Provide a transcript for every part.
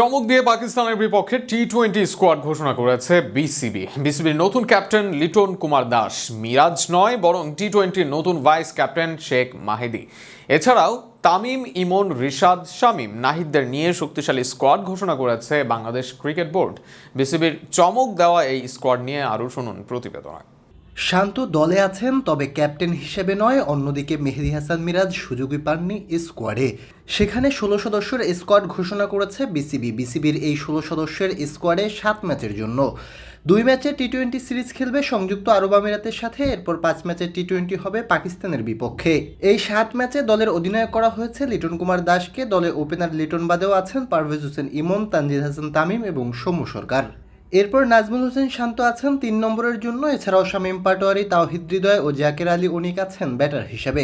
চমক দিয়ে পাকিস্তানের বিপক্ষে টি টোয়েন্টি স্কোয়াড ঘোষণা করেছে বিসিবি। বিসিবির নতুন ক্যাপ্টেন লিটন কুমার দাস, মিরাজ নয়, বরং টি টোয়েন্টির নতুন ভাইস ক্যাপ্টেন শেখ মাহেদি। এছাড়াও তামিম, ইমন, রিশাদ, শামিম নাহিদদের নিয়ে শক্তিশালী স্কোয়াড ঘোষণা করেছে বাংলাদেশ ক্রিকেট বোর্ড। বিসিবির চমক দেওয়া এই স্কোয়াড নিয়ে আরও শুনুন প্রতিবেদনা শান্ত দলে আছেন, তবে ক্যাপ্টেন হিসেবে নয়, অন্যদিকে মেহেদি হাসান মিরাজ সুযোগই পাননি স্কোয়াডে। সেখানে ষোলো সদস্যের স্কোয়াড ঘোষণা করেছে বিসিবি। বিসিবির এই ষোলো সদস্যের স্কোয়াডে সাত ম্যাচের জন্য। দুই ম্যাচে টি টোয়েন্টি সিরিজ খেলবে সংযুক্ত আরব আমিরাতের সাথে, এরপর পাঁচ ম্যাচে টি টোয়েন্টি হবে পাকিস্তানের বিপক্ষে। এই সাত ম্যাচে দলের অধিনায়ক করা হয়েছে লিটন কুমার দাসকে। দলে ওপেনার লিটন বাদেও আছেন পারভেজ হোসেন ইমন, তানজিদ হাসান তামিম এবং সৌম্য সরকার। এরপর নাজমুল হোসেন শান্ত আছেন তিন নম্বরের জন্য। এছাড়াও শামীম পাটোয়ারি, তাওহিদ হৃদয় ও জাকের আলী অনিক আছেন ব্যাটার হিসেবে।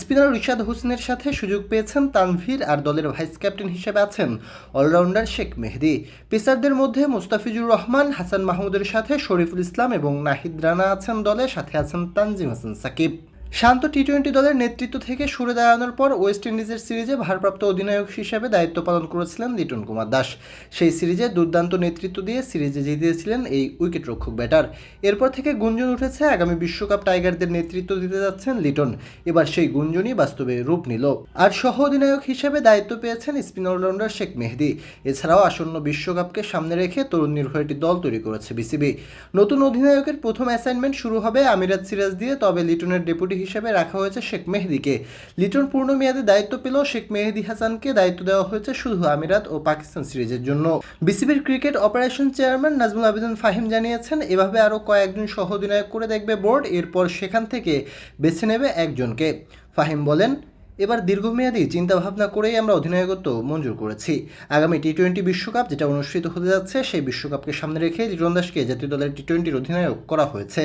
স্পিনার রিশাদ হোসেনের সাথে সুযোগ পেয়েছেন তানভীর আর দলের ভাইস ক্যাপ্টেন হিসেবে আছেন অলরাউন্ডার শেখ মেহেদি। পেসারদের মধ্যে মুস্তাফিজুর রহমান, হাসান মাহমুদের সাথে শরীফুল ইসলাম এবং নাহিদ রানা আছেন দলে, সাথে আছেন তানজিম হাসান সাকিব। শান্ত টি টোয়েন্টি দলের নেতৃত্ব থেকে সরে দাঁড়ানোর পর ওয়েস্ট ইন্ডিজের সিরিজে ভারপ্রাপ্ত অধিনায়ক হিসেবে দায়িত্ব পালন করেছিলেন লিটন কুমার দাস। সেই সিরিজে দুর্দান্ত নেতৃত্ব দিয়ে সিরিজে জিতিয়েছিলেন এই উইকেটরক্ষক ব্যাটার। এরপর থেকে গুঞ্জন উঠেছে, আগামী বিশ্বকাপ টাইগারদের নেতৃত্ব দিতে যাচ্ছেন লিটন। এবার সেই গুঞ্জনই বাস্তবে রূপ নিল। আর সহ অধিনায়ক হিসেবে দায়িত্ব পেয়েছেন স্পিন অলরাউন্ডার শেখ মেহেদি। এছাড়াও আসন্ন বিশ্বকাপকে সামনে রেখে তরুণ নির্ভর একটি দল তৈরি করেছে বিসিবি। নতুন অধিনায়কের প্রথম অ্যাসাইনমেন্ট শুরু হবে আমিরাত সিরাজ দিয়ে, তবে লিটনের ডেপুটি হিসেবে রাখা হয়েছে শেখ মেহেদিকে। লিটন পূর্ণ মেয়াদে দায়িত্ব পেলেও শেখ মেহেদি হাসানকে দায়িত্ব দেওয়া হয়েছে শুধু আমিরাত ও পাকিস্তান সিরিজের জন্য। বিসিবির ক্রিকেট অপারেশন চেয়ারম্যান নাজমুল আবেদন ফাহিম জানিয়েছেন, এভাবে আরও কয়েকজন সহ অধিনায়ক করে দেখবে বোর্ড, এরপর সেখান থেকে বেছে নেবে একজনকে। ফাহিম বলেন এবার দীর্ঘমেয়াদী চিন্তাভাবনা করেই আমরা অধিনায়কত্ব মঞ্জুর করেছি। আগামী টি টোয়েন্টি বিশ্বকাপ যেটা অনুষ্ঠিত হতে যাচ্ছে, সেই বিশ্বকাপকে সামনে রেখে লিটন দাসকে জাতীয় দলের টি টোয়েন্টির অধিনায়ক করা হয়েছে।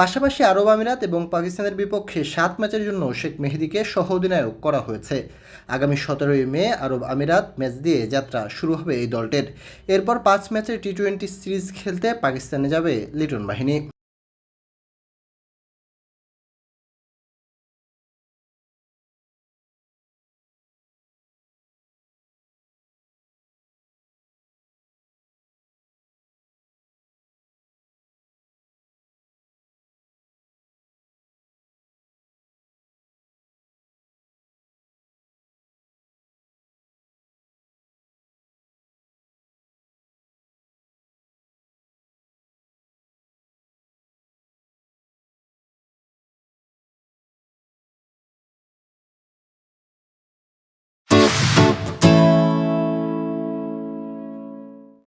পাশাপাশি আরব আমিরাত এবং পাকিস্তানের বিপক্ষে সাত ম্যাচের জন্য শেখ মেহেদিকে সহ অধিনায়ক করা হয়েছে। আগামী সতেরোই মে আরব আমিরাত ম্যাচ দিয়ে যাত্রা শুরু হবে এই দলটির। এরপর পাঁচ ম্যাচের টি টোয়েন্টি সিরিজ খেলতে পাকিস্তানে যাবে লিটন বাহিনী।